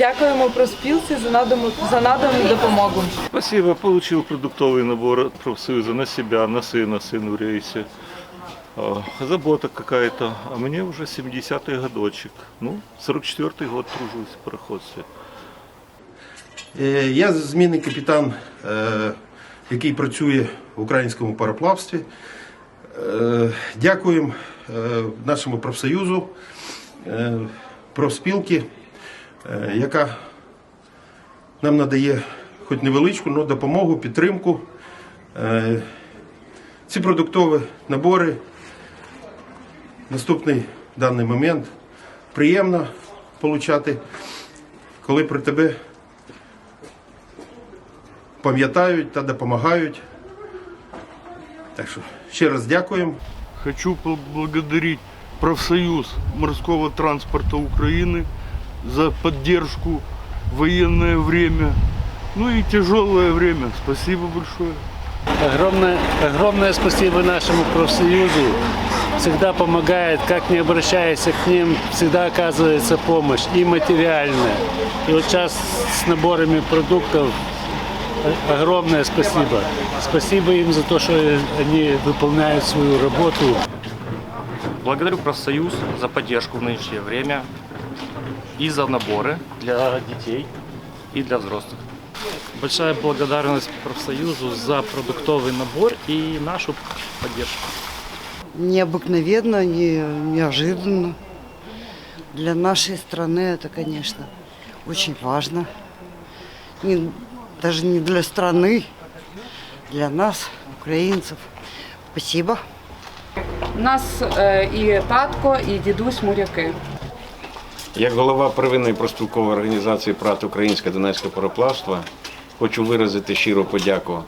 Дякуємо проспілці за надану, за надану допомогу. Спасибо, получил продуктовый набор от профсоюза на себя, на сына, сын в рейсе. А, Забота какая-то, а мне уже 70-й годочек. Ну, 44-й год тружусь в пароходстве. Е, Я змінний капітан, е, який працює в українському пароплавстві. Е, Дякуємо е, нашому профсоюзу, е, профспілки, е, яка нам надає хоч невеличку, але допомогу, підтримку. Е, Ці продуктові набори. Наступний даний момент приємно отримати, коли при тебе пам'ятають та допомагають. Так що ще раз дякуємо. Хочу поблагодарить профсоюз морского транспорта Украины за поддержку в военное время, ну и тяжелое время. Спасибо большое. Огромное, огромное спасибо нашему профсоюзу. Всегда помогает, как не обращайся к ним, всегда оказывается помощь и материальная. И вот сейчас с наборами продуктов огромное спасибо. Спасибо им за то, что они выполняют свою работу. Благодарю профсоюз за поддержку в нынешнее время и за наборы для детей и для взрослых. Большая благодарность профсоюзу за продуктовый набор и нашу поддержку. необыкновенно, не, неожиданно. Для нашей страны это, конечно, очень важно. Не- даже не для страны, для нас, украинцев. Спасибо. У нас е, і татко, і дідусь моряки. Як голова первинної проспілкової організації ПРАТ Українське Донецьке пароплавство хочу виразити щиру подяку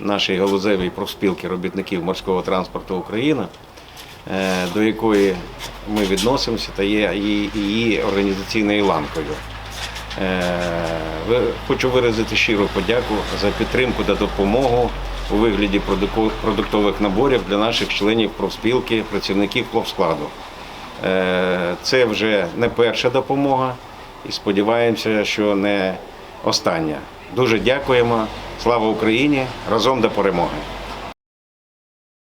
нашій галузевій профспілки робітників морського транспорту України, е, до якої ми відносимося та є її- її організаційною ланкою. Е, Хочу виразити щиру подяку за підтримку та допомогу у вигляді продуктових наборів для наших членів профспілки, працівників плавскладу. Е, Це вже не перша допомога і сподіваємося, що не остання. Дуже дякуємо. Слава Україні! Разом до перемоги!